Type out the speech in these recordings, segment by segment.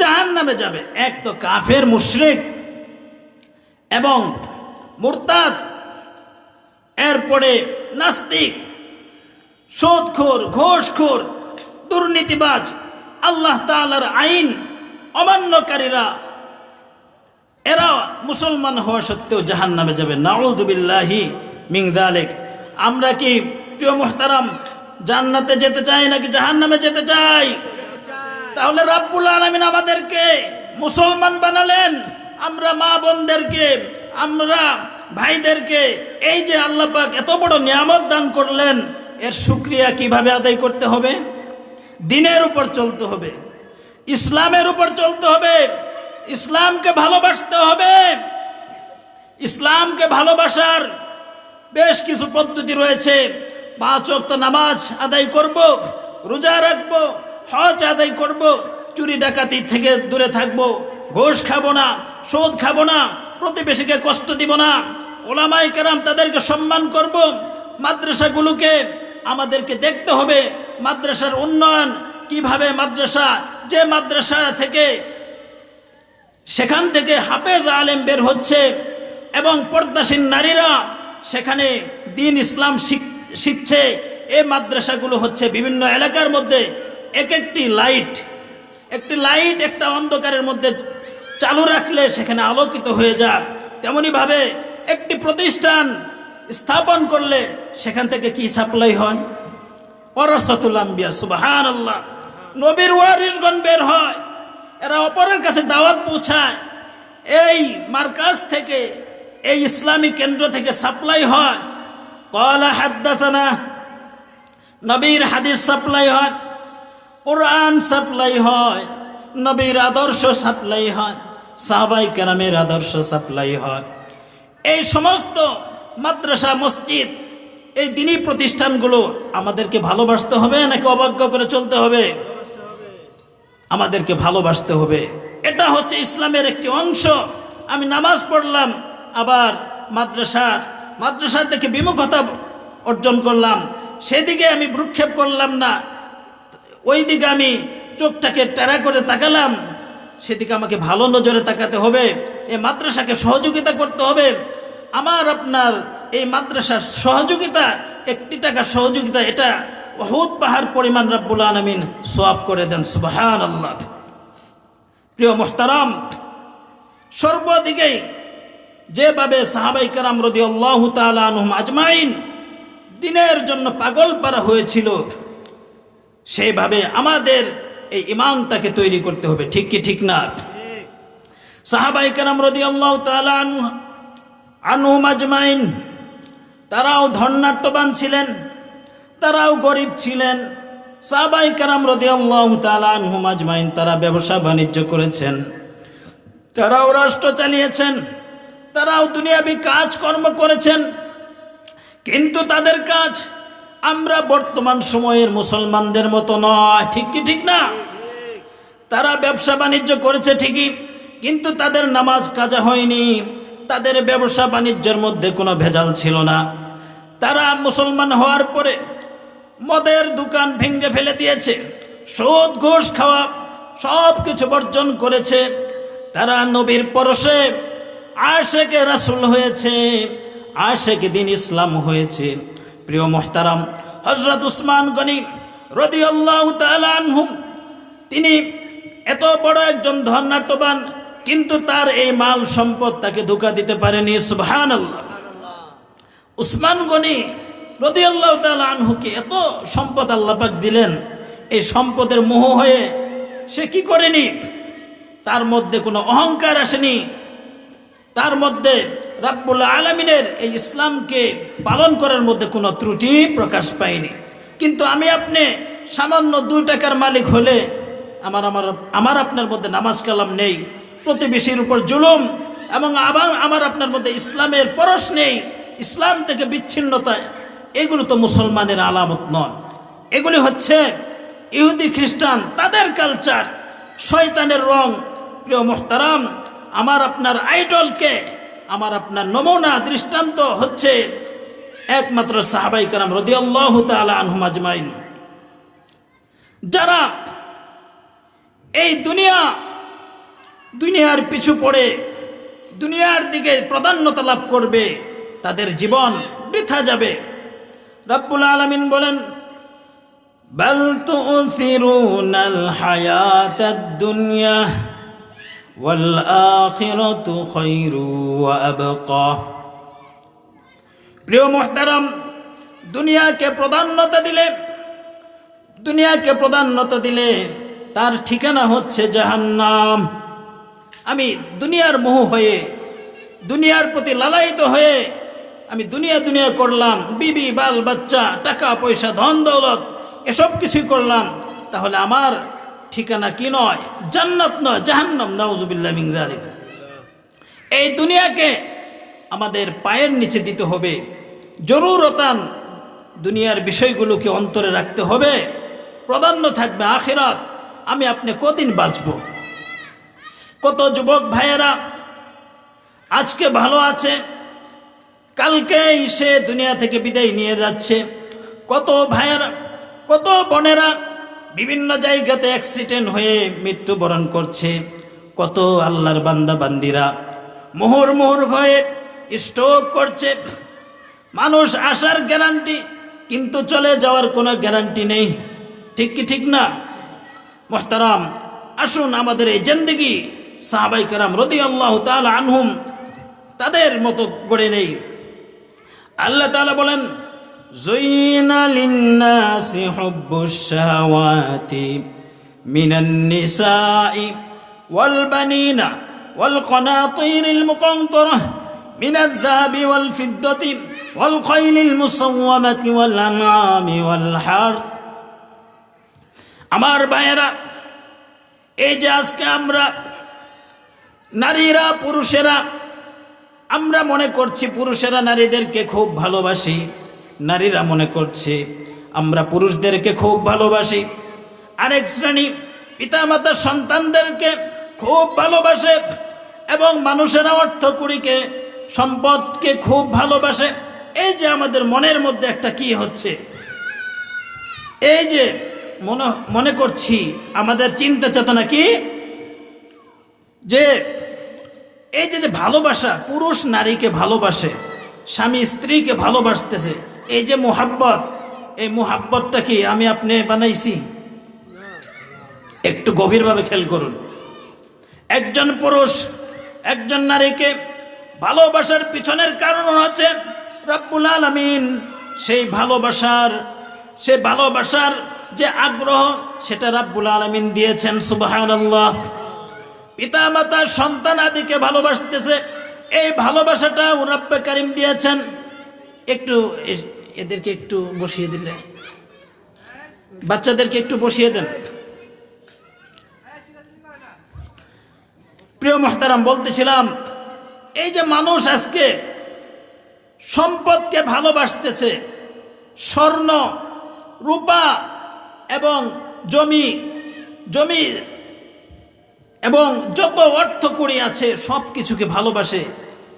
জাহান নামে যাবে। এক তো কাফের, মুশরিক এবং মুরতাদ, এরপরে নাস্তিক, সুদখোর, ঘোষখোর, দুর্নীতিবাজ, আল্লাহ তাআলার আইন, অমান্যকারীরা, এরা মুসলমান হওয়া সত্ত্বেও জাহান নামে যাবে নাউদুবিল্লাহি মিং দালেক আমরা কি প্রিয় মোহতারাম, জান্নাতে যেতে চাই নাকি জাহান নামে যেতে চাই? তাহলে রাব্বুল আলমিন আমাদেরকে মুসলমান বানালেন। আমরা মা বোনদেরকে, আমরা ভাইদেরকে, এই যে আল্লাহ পাক এত বড় নিয়ামত দান করলেন, এর শুক্রিয়া কীভাবে আদায় করতে হবে? দিনের উপর চলতে হবে। ইসলামের উপর চলতে হবে। ইসলামকে ভালোবাসতে হবে। ইসলামকে ভালোবাসার বেশ কিছু পদ্ধতি রয়েছে। পাঁচ অক্ত নামাজ আদায় করব, রোজা রাখব হজ আদায় করব, চুরি ডাকাতি থেকে দূরে থাকব, ঘোষ খাব না, সুদ খাব না, প্রতিবেশীকে কষ্ট দিব না। ওলামাই কেরাম তাদেরকে সম্মান করব, মাদ্রাসাগুলোকে আমাদেরকে দেখতে হবে, মাদ্রাসার উন্নয়ন, কীভাবে মাদ্রাসা, যে মাদ্রাসা থেকে, সেখান থেকে হাফেজ আলেম বের হচ্ছে এবং পর্দাসীন নারীরা সেখানে দিন ইসলাম শিখ- শিখছে। এই মাদ্রাসাগুলো হচ্ছে বিভিন্ন এলাকার মধ্যে এক একটি লাইট একটি লাইট একটা অন্ধকারের মধ্যে চালু রাখলে সেখানে আলোকিত হয়ে যায়। তেমনইভাবে একটি প্রতিষ্ঠান স্থাপন করলে সেখান থেকে কি সাপ্লাই হয়? পরাসাতুলাম্বিয়া সুবাহান আল্লাহ নবীর ওয়ারিসগণ বের হয়, এরা অপরের কাছে দাওয়াত পৌঁছায়। এই মার্কাজ থেকে, এই ইসলামী কেন্দ্র থেকে সাপ্লাই হয়। কলা হাদ্দাতানা, নবীর হাদিস সাপ্লাই হয়। কোরআন সাপ্লাই হয়, নবীর আদর্শ সাপ্লাই হয়, সাহাবাই কেরামের আদর্শ সাপ্লাই হয়। এই সমস্ত মাদ্রাসা, মসজিদ, এই দিনই প্রতিষ্ঠানগুলো আমাদেরকে ভালোবাসতে হবে নাকি অবজ্ঞা করে চলতে হবে? আমাদেরকে ভালোবাসতে হবে। এটা হচ্ছে ইসলামের একটি অংশ। আমি নামাজ পড়লাম, আবার মাদ্রাসার, মাদ্রাসা থেকে বিমুখতা অর্জন করলাম। সেদিকে আমি ভ্রুক্ষেপ করলাম না। ওই দিকে আমি চোখটাকে টেরা করে তাকালাম। সেদিকে আমাকে ভালো নজরে তাকাতে হবে। এই মাদ্রাসাকে সহযোগিতা করতে হবে। আমার আপনার এই মাদ্রাসার সহযোগিতা, একটি টাকা সহযোগিতা, এটা বহুত পাহাড় পরিমাণ রাব্বুল আলমিন সোয়াব করে দেন সুবাহান আল্লাহ প্রিয় মোহতারাম সর্বদিকেই যেভাবে সাহাবাই কারাম রদি আল্লাহ তালুম আজমাইন, দিনের জন্য পাগল পারা হয়েছিল। সেইভাবে আমাদের এই ইমানটাকে তৈরি করতে হবে, ঠিক কি ঠিক না? সাহাবাই কারাম রদি আল্লাহ আনহুম আজমাইন, তারাও ধর্নাট্যবান ছিলেন, তারাও গরিব ছিলেন। সাহাবাই কারাম রদি আল্লাহ তারা ব্যবসা বাণিজ্য করেছেন, তারাও রাষ্ট্র চালিয়েছেন, তারাও দুনিয়াবি কাজকর্ম করেছেন, কিন্তু তাদের কাজ আমরা বর্তমান সময়ের মুসলমানদের মতো নয়। ঠিক কি ঠিক না? তারা ব্যবসা বাণিজ্য করেছে ঠিকই, কিন্তু তাদের নামাজ কাজা হয়নি। তাদের ব্যবসা বাণিজ্যের মধ্যে কোনো ভেজাল ছিল না। তারা মুসলমান হওয়ার পরে মদের দোকান ভেঙে ফেলে দিয়েছে, সুদ ঘোষ খাওয়া সব কিছু বর্জন করেছে। তারা নবীর পরশে আশেকে রাসুল হয়েছে, আশেকে দিন ইসলাম হয়েছে। প্রিয় মোহতারাম হজরত উসমান গনি রদি আল্লাহ তিনি এত বড় একজন ধর্নাট্যবান কিন্তু তার এই মাল সম্পদ তাকে ধোকা দিতে পারেনি সুবহান আল্লাহ উসমান গনি রদি আল্লাহ আনহুকে এত সম্পদ আল্লাপাক দিলেন, এই সম্পদের মোহ হয়ে সে কি করেনি? তার মধ্যে কোনো অহংকার আসেনি, তার মধ্যে রাব্বুল আলমিনের এই ইসলামকে পালন করার মধ্যে কোনো ত্রুটি প্রকাশ পায়নি। কিন্তু আমি আপনি সামান্য দুই টাকার মালিক হলে আমার আমার আমার আপনার মধ্যে নামাজ কালাম নেই, প্রতিবেশীর উপর জুলুম এবং আবার আমার আপনার মধ্যে ইসলামের পরশ নেই, ইসলাম থেকে বিচ্ছিন্নতা, এগুলো তো মুসলমানের আলামত নয়। এগুলি হচ্ছে ইহুদি খ্রিস্টান, তাদের কালচার শয়তানের রং। প্রিয় মোহতারাম, আমার আপনার আইডলকে আমার আপনার নমুনা দৃষ্টান্ত হচ্ছে একমাত্র সাহাবাই কালাম রদিয়াল্লাহ তালা আনহুম আজমাইন। যারা এই দুনিয়া, দুনিয়ার পিছু পড়ে, দুনিয়ার দিকে প্রাধান্যতা লাভ করবে, তাদের জীবন বৃথা যাবে। রব্বুল আলমিন বলেন, বল তো ফিরুন হায়াত দুনিয়া। প্রিয় মোহতারাম, দুনিয়াকে প্রাধান্যতা দিলে, দুনিয়াকে প্রাধান্যতা দিলে তার ঠিকানা হচ্ছে জাহান্নাম। আমি দুনিয়ার মোহ হয়ে, দুনিয়ার প্রতি লালায়িত হয়ে আমি দুনিয়া দুনিয়া করলাম, বিবি, বাল, বাচ্চা, টাকা, পয়সা, ধন, দৌলত, এসব কিছুই করলাম, তাহলে আমার ঠিকানা কি নয়? জান্নাত নয়, জাহান্নাম, নাউজুবিল্লাহ মিন যালিক। এই দুনিয়াকে আমাদের পায়ের নিচে দিতে হবে। জরুরতান দুনিয়ার বিষয়গুলোকে অন্তরে রাখতে হবে। প্রাধান্য থাকবে আখিরাত। আমি আপনি কদিন বাঁচব? কত যুবক ভাইয়েরা, আজকে ভালো আছে? কালকেই সে দুনিয়া থেকে বিদায় নিয়ে যাচ্ছে। কত ভাইয়েরা, কত বোনেরা বিভিন্ন জায়গাতে অ্যাক্সিডেন্ট হয়ে মৃত্যুবরণ করছে। কত আল্লাহর বান্দা বান্দিরা মোহর মোহর হয়ে স্ট্রোক করছে। মানুষ আসার গ্যারান্টি কিন্তু চলে যাওয়ার কোনো গ্যারান্টি নেই। ঠিক কি ঠিক না? মোহতারাম, আসুন আমাদের এই জেন্দিগি সাহাবাই কারাম রদি আল্লাহ তাল আনহুম তাদের মতো গড়ে নেই। আল্লাহ তালা বলেন زين للناس حب الشهوات من النساء والبنين والقناطير المقنطرة من الذهب والفضة والخيل المصومة والأنعام والحرث আমার ভাইয়েরা এই যে আজকে আমরা নারীরা পুরুষেরা আমরা মনে করছি পুরুষেরা নারীদেরকে খুব ভালোবাসি নারীরা মনে করছে, আমরা পুরুষদেরকে খুব ভালোবাসি। আরেক শ্রেণি পিতামাতা সন্তানদেরকে খুব ভালোবাসে এবং মানুষেরা অর্থ কুড়িকে, সম্পদকে খুব ভালোবাসে। এই যে আমাদের মনের মধ্যে একটা কি হচ্ছে? এই যে মনে মনে করছি, আমাদের চিন্তা চেতনা কি? যে এই যে যে ভালোবাসা, পুরুষ নারীকে ভালোবাসে, স্বামী স্ত্রীকে ভালোবাসতেছে এই যে মোহাব্বত, এই মোহাব্বতটা কি আমি আপনি বানাইছি? একটু গভীরভাবে খেয়াল করুন। একজন পুরুষ, একজন নারীকে ভালোবাসার পিছনের কারণ হচ্ছে রব্বুল আলমিন। সেই ভালোবাসার, সে ভালোবাসার যে আগ্রহ, সেটা রাব্বুল আলমিন দিয়েছেন সুবাহান পিতা মাতা সন্তান আদিকে ভালোবাসতেছে, এই ভালোবাসাটা রব্বে কারিম দিয়েছেন। একটু এদেরকে একটু বসিয়ে দিলে। বাচ্চাদেরকে একটু বসিয়ে দেন। প্রিয় মহতারাম, বলতেছিলাম, এই যে মানুষ আজকে সম্পদকে ভালোবাসতেছে, স্বর্ণ, রূপা এবং জমি জমি এবং যত অর্থ করি আছে সব কিছুকে ভালোবাসে,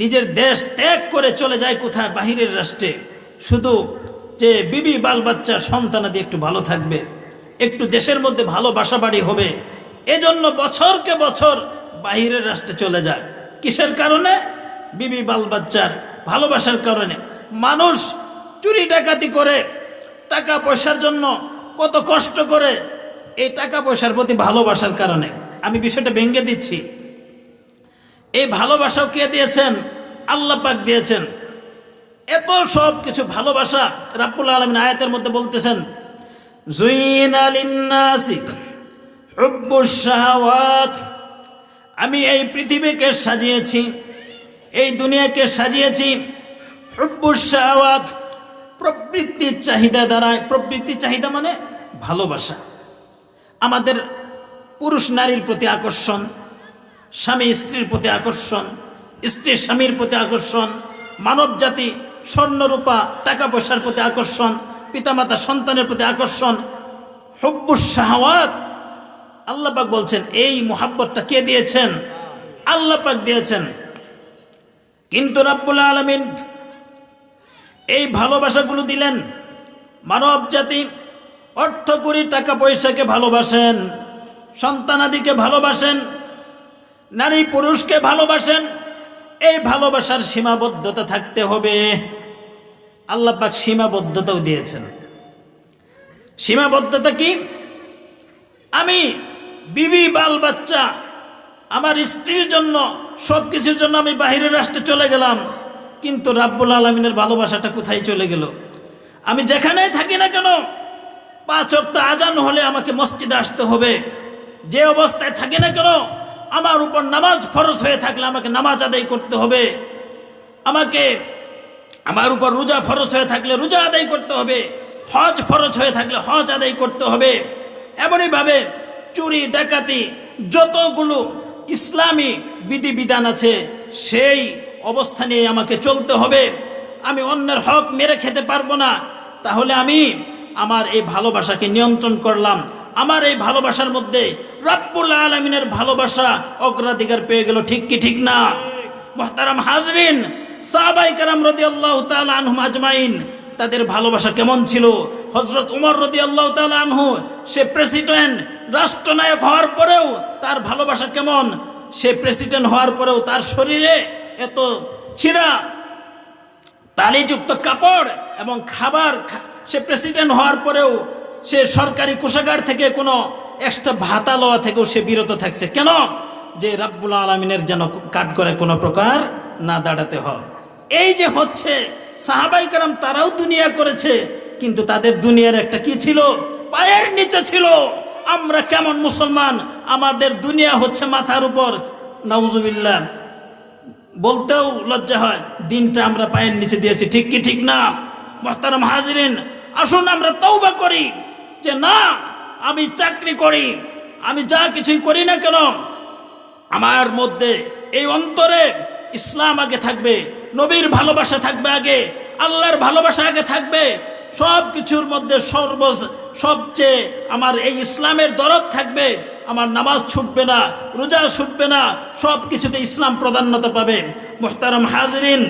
নিজের দেশ ত্যাগ করে চলে যায় কোথায়? বাহিরের রাষ্ট্রে। শুধু যে বিবি বাল বাচ্চা সন্তানাদি একটু ভালো থাকবে, একটু দেশের মধ্যে ভালো বাসা বাড়ি হবে, এজন্য বছরকে বছর বাহিরের রাষ্ট্রে চলে যায়। কিসের কারণে? বিবি বাল বাচ্চার ভালোবাসার কারণে। মানুষ চুরি ডাকাতি করে, টাকা পয়সার জন্য কত কষ্ট করে, এই টাকা পয়সার প্রতি ভালোবাসার কারণে। আমি বিষয়টা ভেঙে দিচ্ছি। এই ভালোবাসাও কে দিয়েছেন? আল্লাহ পাক দিয়েছেন। এত সব কিছু ভালোবাসা রাব্বুল আলমিন আয়াতের মধ্যে বলতেছেন, জুইন শাহাওয়াত। আমি এই পৃথিবীকে সাজিয়েছি, এই দুনিয়াকে সাজিয়েছি শাহাওয়াত প্রবৃত্তির চাহিদা দ্বারায়। প্রবৃত্তির চাহিদা মানে ভালোবাসা। আমাদের পুরুষ নারীর প্রতি আকর্ষণ, স্বামী স্ত্রীর প্রতি আকর্ষণ, স্ত্রী স্বামীর প্রতি আকর্ষণ মানব জাতি স্বর্ণরূপা টাকা পয়সার প্রতি আকর্ষণ, পিতামাতা সন্তানের প্রতি আকর্ষণ হব্বুস শাহওয়াত। আল্লাহ পাক বলছেন, এই মোহাব্বতটা কে দিয়েছেন? আল্লাহ পাক দিয়েছেন। কিন্তু রাব্বুল আলমিন এই ভালোবাসাগুলো দিলেন। মানব জাতি অর্থ করি টাকা পয়সাকে ভালোবাসেন, সন্তানাদিকে ভালোবাসেন, নারী পুরুষকে ভালোবাসেন এই ভালোবাসার সীমাবদ্ধতা থাকতে হবে। আল্লাহ পাক সীমাবদ্ধতাও দিয়েছেন। সীমাবদ্ধতা কি? আমি বিবি, বাল বাচ্চা, আমার স্ত্রীর জন্য সব কিছুর জন্য আমি বাহিরের রাষ্ট্রে চলে গেলাম। কিন্তু রাব্বুল আলমিনের ভালোবাসাটা কোথায় চলে গেল? আমি যেখানেই থাকি না কেন, পাঁচ অক্ট আজান হলে আমাকে মসজিদে আসতে হবে। যে অবস্থায় থাকি না কেন আমার উপর নামাজ ফরজ হয়ে থাকলে আমাকে নামাজ আদায় করতে হবে। আমাকে আমার উপর রোজা ফরজ হয়ে থাকলে রোজা আদায় করতে হবে। হজ ফরজ হয়ে থাকলে হজ আদায় করতে হবে। এমনইভাবে চুরি, ডাকাতি যতগুলো ইসলামী বিধিবিধান আছে, সেই অবস্থানে আমাকে চলতে হবে। আমি অন্যের হক মেরে খেতে পারব না। তাহলে আমি আমার এই ভালোবাসাকে নিয়ন্ত্রণ করলাম। আমার এই ভালোবাসার মধ্যে রাব্বুল আলমিনের ভালোবাসা অগ্রাধিকার পেয়ে গেল, ঠিক কি ঠিক না? মোহতারাম হাজরিন, সাহাবাই কারাম রদি আল্লাহ আনহুম আজমাইন, তাদের ভালোবাসা কেমন ছিল? হজরত উমর রদি আল্লাহ আনহু, সে প্রেসিডেন্ট, রাষ্ট্রনায়ক হওয়ার পরেও তার ভালোবাসা কেমন? সে প্রেসিডেন্ট হওয়ার পরেও তার শরীরে এত ছিঁড়া তালিযুক্ত কাপড় এবং খাবার সে প্রেসিডেন্ট হওয়ার পরেও সে সরকারি কোষাগার থেকে কোনো এক্সট্রা ভাতা লওয়া থেকেও সে বিরত থাকছে। কেন? যে রাব্বুল আলমিনের যেন কাট করে কোনো প্রকার না দাঁড়াতে হয়। এই যে হচ্ছে, সাহাবাই কারাম তারাও দুনিয়া করেছে, কিন্তু তাদের দুনিয়ার একটা কি ছিল? পায়ের নিচে ছিল। আমরা কেমন মুসলমান? আমাদের দুনিয়া হচ্ছে মাথার উপর। নাউজুবিল্লাহ, বলতেও লজ্জা হয়, দিনটা আমরা পায়ের নিচে দিয়েছি, ঠিক কি ঠিক না? মোহতারাম হাজরিন, আসুন আমরা তৌবা করি যে না আমি চাকরি করি, আমি যা কিছুই করি না কেন, আমার মধ্যে এই অন্তরে ইসলাম আগে থাকবে, নবীর ভালোবাসা থাকবে আগে, আল্লাহর ভালোবাসা আগে থাকবে, সব কিছুর মধ্যে সর্ব, সবচেয়ে আমার এই ইসলামের দরদ থাকবে, আমার নামাজ ছুটবে না, রোজা ছুটবে না সব কিছুতে ইসলাম প্রাধান্যতা পাবে। মোহতারাম হাজরিন